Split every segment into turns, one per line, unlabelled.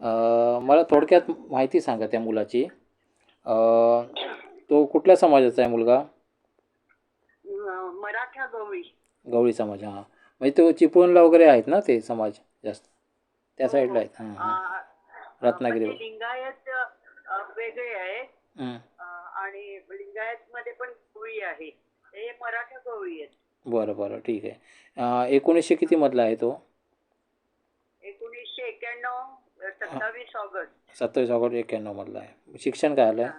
मला थोडक्यात माहिती सांगा त्या मुलाची. तो कुठल्या समाजाचा आहे मुलगा?
मराठा गवळी.
गवळी समाज हां. म्हणजे तो चिपळूणला वगैरे आहेत ना ते समाज जास्त? त्या साईडला आहेत हां हां. रत्नागिरी.
म्हणजे लिंगायत वेगळे आहे.
हं.
आणि लिंगायत मध्ये पण गवळी आहे. हे मराठा गवळी आहेत.
बरं बरं. ठीक आहे. एकोणीसशे कितीमधला आहे तो?
एकोणीसशे एक्याण्णव सत्तावीस ऑगस्ट.
सत्तावीस ऑगस्ट एक्क्याण्णवमधला आहे. शिक्षण काय आलं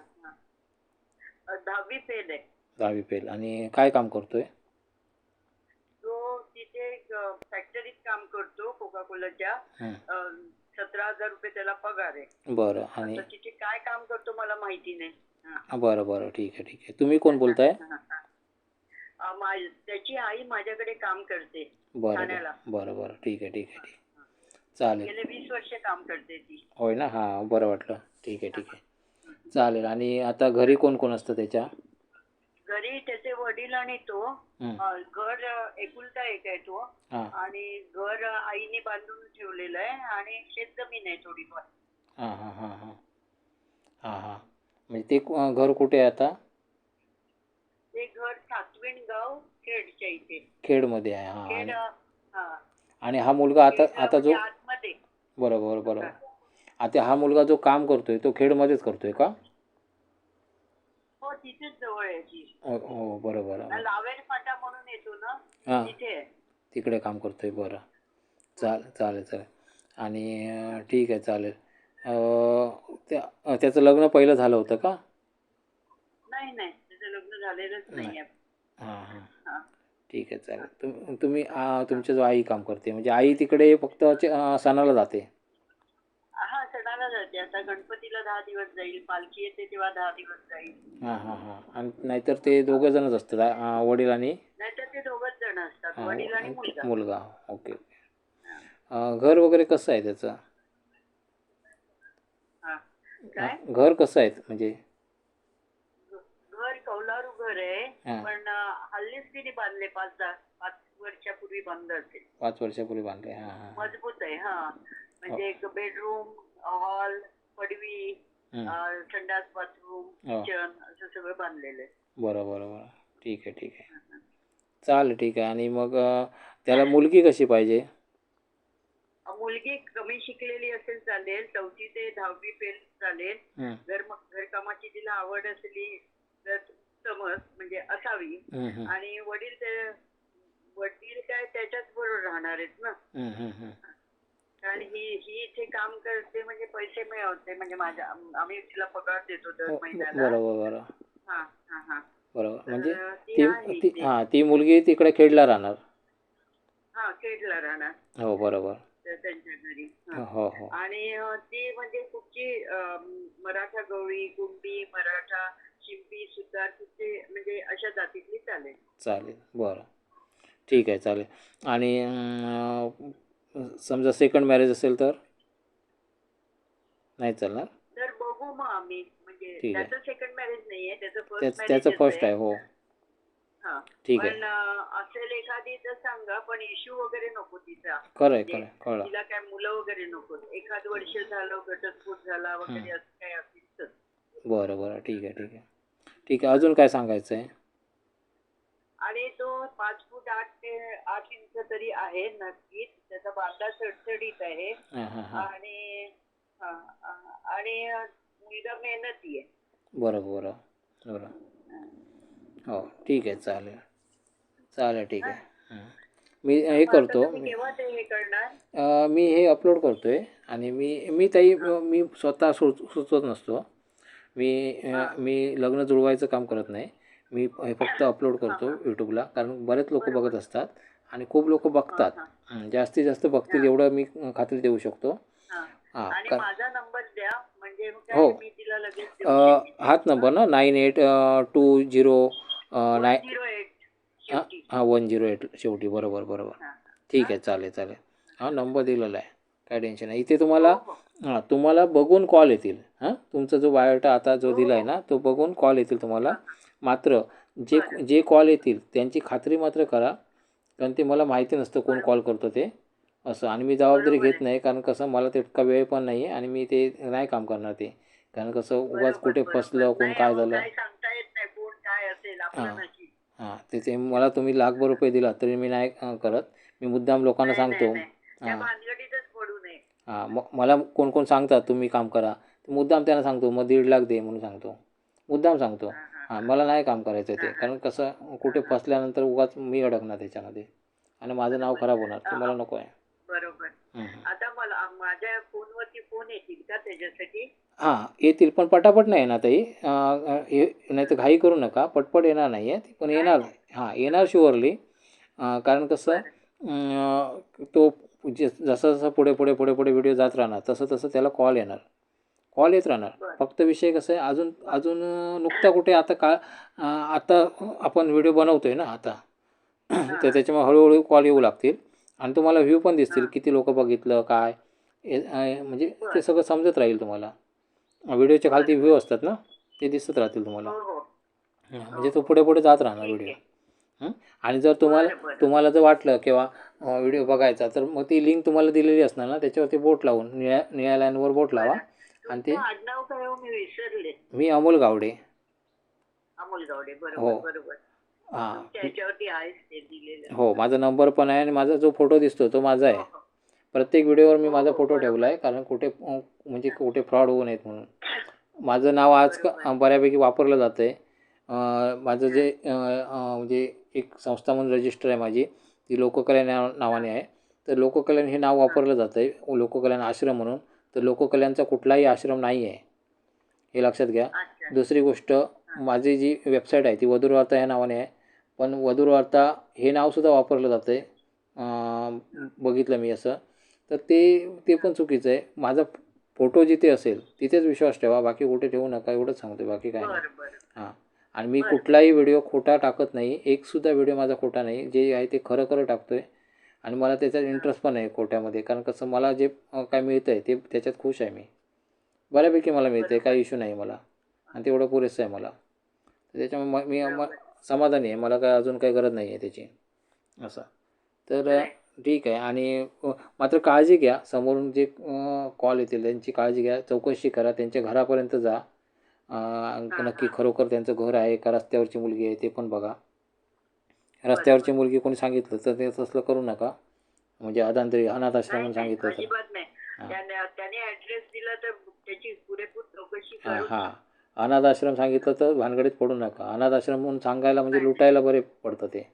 दहावी फेल आहे.
दहावी फेल. आणि काय काम करतोय?
तो तिथे फॅक्टरीत काम करतो कोका कोलाच्या. सतरा हजार रुपये त्याला पगार आहे.
बरं आणि
तिथे काय काम करतो मला माहिती नाही.
बरं बरं. ठीक आहे ठीक आहे. तुम्ही कोण बोलताय?
त्याची आई माझ्याकडे काम करते.
बरं बरं. बरं ठीक आहे ठीक आहे ठीक चालेल.
गेले वीस वर्ष काम करते ती.
होय ना? हां बरं वाटलं. ठीक आहे ठीक आहे. चालेल. आणि आता घरी कोण कोण असतं त्याच्या?
घरी त्याचे वडील आणि तो.
हं.
अं, घर अं, एकुलता एक आहे तो.
हां.
आणि घर अं, आईने बांधून ठेवलेलं आहे आणि शेत जमीन आहे थोडीफार.
हां हां हां हां. हां हां. म्हणजे ते कु- घर कुठे आहे आता?
ते घर सातवीण गाव खेडच्या इथे.
खेडमध्ये आहे. हां
खेड
आणि
अं, हा.
आणि हा मुलगा आता आता जो
म्हणजे आतमध्ये.
बरं बरं बरं आता हा मुलगा जो काम करतोय तो खेडमध्येच करतोय का?
हो तिथेच जवळ आहे ती.
हो हो बरं बरं
लावेल फाटा म्हणून येतो ना?
हां.
तिथे. आहे.
तिकडे काम करतोय बरं. चालेल चालेल चालेल. आणि अं, ठीक आहे चालेल. अं, त्या अं, त्याचं लग्न पहिलं झालं होतं का?
नाही नाही. त्याचं लग्न झालेलंच नाही. आहे
हां हां.
हा.
ठीक आहे चालेल. तुम तुम्ही तुमच्या जो आई काम करते म्हणजे आई तिकडे फक्त चे- सणाला जाते?
हा सणाला जाते. आता गणपतीला दहा दिवस जाईल पालखी येते तेव्हा दहा दिवस जाईल.
हां हां हां. आणि नाहीतर ते दोघं जणच असतात आ- वडील आणि?
नाहीतर ते दोघच जण असतात वडील आणि मुलगा.
मुलगा. Okay okay. अं, घर वगैरे कसं आहे त्याचं?
हा. काय?
घर कसं आहे म्हणजे
घर कौलारू घर आहे
हा.
पण हल्लीच तिने बांधले पाच दहा पाच वर्षापूर्वी बांधलं असेल.
पाच वर्षापूर्वी बांधले हां हां
मजबूत आहे हा. म्हणजे एक बेडरूम हॉल पडवी
हं.
संडास बाथरूम
हो.
किचन असं सगळं बांधलेलं आहे.
बरं बरं बरं. ठीक आहे ठीक आहे. चालेल ठीक आहे. आणि मग त्याला मुलगी कशी पाहिजे?
मुलगी कमी शिकलेली असेल चालेल चौथी ते दहावी फेल चालेल.
हं,
घर घरकामाची तिला आवड असली तर समज म्हणजे असावी. आणि वडील ते वडील काय त्याच्याच बरोबर राहणार आहेत ना?
हं, हं, हं.
कारण ही ही इथे काम करते म्हणजे पैसे मिळवते म्हणजे माझ्या आम- आम्ही तिला पगार देतो दर
हो,
महिन्याला.
बरोबर बरं
हा हा हा.
बरोबर. म्हणजे
तर ती
ती
आहे
ती
इथे.
हां ती मुलगी तिकडे खेडला राहणार.
हा खेडला राहणार.
हो बरोबर.
त्या- त्यांच्या घरी हा.
हो हो.
आणि अं, ती म्हणजे कुठची अं, मराठा गवळी कुंभी मराठा शिंपी सुतार कुठचे म्हणजे अशा जातीतली चालेल.
चालेल बरं. ठीक आहे चालेल. आणि अं, समजा सेकंड मॅरेज असेल तर? नाही चालणार?
तर बघू मग आम्ही. म्हणजे
ठीक आहे.
त्याचं सेकंड मॅरेज नाहीये त्याचं
त्याच
फर्स्ट
त्याचं फर्स्ट आहे हो.
हा.
ठीक आहे.
पण अं, असेल एखादी तर सांगा पण इश्यू वगैरे नको तिचा.
खरं आहे खरं आहे, कळलं.
तिला काय मुलं वगैरे नको. एखाद वर्ष झालं घटस्फोट झाला वगैरे असं काय असेल तर.
बरं बरं. ठीक आहे ठीक आहे. ठीक आहे. अजून काय सांगायचं आहे?
आणि तो पाच फूट आठ ते आठ इंच तरी आहे नक्कीच. त्याचा बांधा चढचढीत आहे.
हां हां हां.
आणि हा, हा, आणि मुलगा मेहनती आहे.
बरं बरं. बरं. हो ठीक आहे. चालेल. चालेल ठीक आहे. हं. मी हे
आता
करतो.
तुम्ही केव्हा ते हे करणार?
अ, मी हे अपलोड करतो आहे आणि मी मी ताई मी स्वतः सु सुचवत नसतो. मी मी लग्न जुळवायचं काम करत नाही. मी हे फक्त अपलोड करतो यूट्यूबला कारण बरेच लोक बघत असतात आणि खूप लोक बघतात. जास्तीत जास्त बघतील एवढं मी खात्री देऊ शकतो.
हा.
हां
म्हणजे
हो. हाच नंबर ना? नाईन एट टू झिरो नाय
108
हां हां वन झिरो एट शेवटी. बरोबर बरोबर. ठीक आहे चालेल चालेल. हां नंबर दिलेला आहे. काय टेन्शन नाही. इथे तुम्हाला
हां
तुम्हाला बघून कॉल येतील. हां तुमचा जो बायोटा आता जो दिला आहे ना तो बघून कॉल येतील तुम्हाला. मात्र जे जे कॉल येतील त्यांची खात्री मात्र करा. कारण ते मला माहिती नसतं कोण कॉल करतो ते. असं आणि मी जबाबदारी घेत नाही. कारण कसं मला तितका वेळ पण नाही आहे आणि मी ते नाही काम करणार ते. कारण कसं उगाच कुठे फसलं कोण काय झालं. हां. हां ते ते मला तुम्ही लाखभर रुपये दिला तरी मी नाही करत. मी मुद्दाम लोकांना सांगतो. हां. हां मग मला कोण कोण सांगतात तुम्ही काम करा. मुद्दाम त्यांना सांगतो मग दीड लाख दे म्हणून सांगतो. मुद्दाम सांगतो.
हां,
मला नाही काम करायचं ते. कारण कसं कुठे फसल्यानंतर उगाच मी अडकणार त्याच्यामध्ये. आणि माझं नाव खराब होणार ते मला नको आहे.
बरोबर. आता मला माझ्या फोनवरती फोन येतील का त्याच्यासाठी?
हां येतील पण पटापट नाही येणार ताई. हे नाही तर घाई करू नका. पटपट येणार नाही आहे पण येणार. हां येणार शुअरली कारण कसं तो जे जसं जसं पुढे पुढे पुढे पुढे व्हिडिओ जात राहणार तसं तसं त्याला कॉल येणार. कॉल येत राहणार. फक्त विषय कसं आहे अजून अजून नुकता कुठे आता का आता आपण व्हिडिओ बनवतो आहे ना आता. तर त्याच्यामुळे हळूहळू कॉल येऊ लागतील. आणि तुम्हाला व्ह्यू पण दिसतील किती लोक बघितलं काय म्हणजे ते सगळं समजत राहील तुम्हाला. व्हिडिओच्या खालती व्ह्यू असतात ना ते दिसत राहतील तुम्हाला.
हो हो.
म्हणजे तो पुढे पुढे जात राहणार व्हिडिओ? आणि जर तुम्हाला. तुम्हाला जर वाटलं किंवा व्हिडिओ बघायचा तर मग ती लिंक तुम्हाला दिलेली असणार ना त्याच्यावरती बोट लावून निळ्या निळ्या लाईनवर बोट लावा. आणि ते
तुमचं आडनाव काय हो? मी विसरले.
मी अमोल गावडे.
अमोल गावडे
हो.
बरोबर. बरोबर
हां.
तुमच्या ह्याच्यावरती आहेच ते दिलेलं.
हो माझा नंबर पण आहे आणि माझा जो फोटो दिसतो तो माझा आहे.
हो, हो.
प्रत्येक व्हिडिओवर मी माझा फोटो ठेवला आहे कारण कुठे अं, म्हणजे कुठे फ्रॉड होऊ नयेत म्हणून. माझं नाव आज का बऱ्यापैकी वापरलं जातं आहे माझं जे अं, अं, म्हणजे एक संस्था म्हणून रजिस्टर आहे माझी. ती लोककल्याण नाव- नावाने आहे. तर लोककल्याण हे नाव वापरलं जातं आहे लोककल्याण आश्रम म्हणून. तर लोककल्याणचा कुठलाही आश्रम नाही आहे. हे लक्षात घ्या. दुसरी गोष्ट माझी जी वेबसाईट आहे ती वधूर वार्ता या नावाने आहे. पण वधूर वार्ता हे नावसुद्धा वापरलं जातं आहे बघितलं मी असं. तर ते ते पण चुकीचं आहे. माझा फोटो जिथे असेल तिथेच विश्वास ठेवा. बाकी कुठे ठेवू नका. एवढंच सांगतो बाकी काय नाही. हां. आणि मी कुठलाही व्हिडिओ खोटा टाकत नाही. एकसुद्धा व्हिडिओ माझा खोटा नाही. जे आहे ते खरं खरं टाकतो आहे आणि मला त्याच्यात इंटरेस्ट पण आहे खोट्यामध्ये. कारण कसं मला जे काय मिळतं आहे ते त्याच्यात खुश आहे मी. बऱ्यापैकी मला मिळतं आहे काही इश्यू नाही मला. आणि तेवढं पुरेसं आहे मला. तर त्याच्यामुळे म- मी समाधानी आहे. मला काय अजून काही गरज नाही आहे त्याची. असं. तर ठीक आहे. आणि मात्र काळजी घ्या. समोरून जे कॉल येतील त्यांची काळजी घ्या. चौकशी करा. त्यांच्या घरापर्यंत जा. नक्की खरोखर त्यांचं घर आहे का रस्त्यावरची मुलगी आहे ते पण बघा. रस्त्यावरची मुलगी कोणी सांगितलं तर ते तसलं करू नका. म्हणजे अदांतरी अनाथ आश्रम सांगितलं तर. हां. हां हां. अनाथ आश्रम सांगितलं तर भानगडीत पडू नका. अनाथ आश्रम म्हणून सांगायला म्हणजे लुटायला बरे पडतं ते.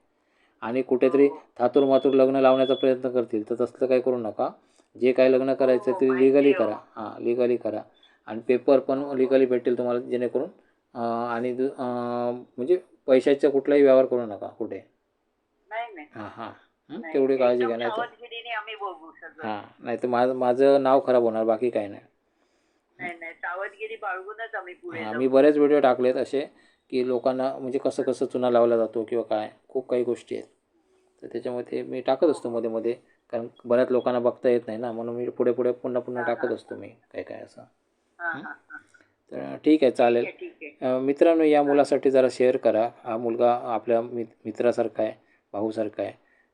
आणि कुठेतरी थातूर मातूर लग्न लावण्याचा प्रयत्न करतील तर तसलं काही करू नका. जे काही लग्न करायचं ते लिगली
आहे, हो.
करा. हां लिगली करा. आणि पेपर पण लिगली भेटेल तुम्हाला जेणेकरून आणि म्हणजे पैशाचा कुठलाही व्यवहार करू नका कुठे. हां हां. हं? तेवढी काळजी घ्या नाही तर हां नाही तर माझं माझं नाव खराब होणार बाकी काही नाही. मी बरेच व्हिडिओ टाकलेत असे की लोकांना म्हणजे कसं कसं चुना लावला जातो किंवा काय खूप काही गोष्टी आहेत. तर त्याच्यामुळे ते मी टाकत असतो मध्ये मध्ये. कारण बऱ्याच लोकांना बघता येत नाही ना म्हणून मी पुढे पुढे पुन्हा पुन्हा टाकत असतो मी काय काय असं. तर ठीक आहे चालेल. मित्रांनो या मुलासाठी जरा शेअर करा. हा मुलगा आपल्या मित मित्रासारखा आहे भाऊसारखा आहे.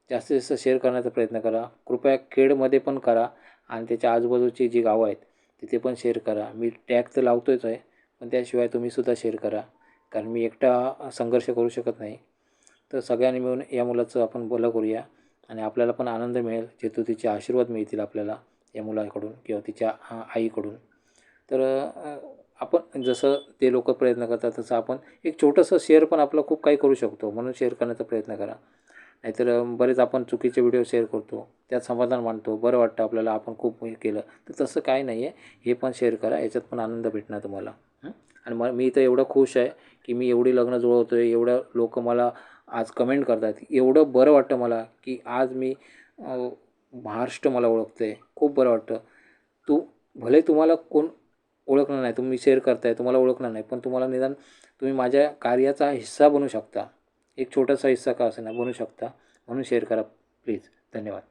जास्तीत जास्त शेअर करण्याचा प्रयत्न करा. कृपया खेडमध्ये पण करा आणि त्याच्या आजूबाजूची जी गावं आहेत तिथे पण शेअर करा. मी टॅग तर लावतोच आहे पण त्याशिवाय तुम्हीसुद्धा शेअर करा. कारण मी एकटा संघर्ष करू शकत नाही. तर सगळ्यांनी मिळून या मुलाचं आपण भलं करूया आणि आपल्याला पण आनंद मिळेल. जेतू आशीर्वाद मिळतील आपल्याला या मुलाकडून किंवा तिच्या आईकडून. तर आपण जसं ते लोक प्रयत्न करतात तसं आपण एक छोटंसं शेअर पण आपलं खूप काही करू शकतो. म्हणून शेअर करण्याचा प्रयत्न करा. नाहीतर बरेच आपण चुकीचे व्हिडिओ शेअर करतो. त्यात समाधान मानतो. बरं वाटतं आपल्याला आपण खूप हे केलं. तर तसं काही नाही आहे हे पण शेअर करा. याच्यात पण आनंद भेटणार तुम्हाला. आणि मग मी तर एवढं खुश आहे की मी एवढी लग्न जुळवतो आहे एवढं लोक मला आज कमेंट करतात. एवढं बरं वाटतं मला की आज मी महाराष्ट्र मला ओळखतं आहे खूप बरं वाटतं. तू भले तुम्हाला कोण ओळखणार नाही तुम्ही शेअर करताय तुम्हाला ओळखणार नाही पण तुम्हाला निदान तुम्ही माझ्या कार्याचा हिस्सा बनू शकता. एक छोटासा हिस्सा का असेना बनू शकता. म्हणून शेअर करा प्लीज धन्यवाद.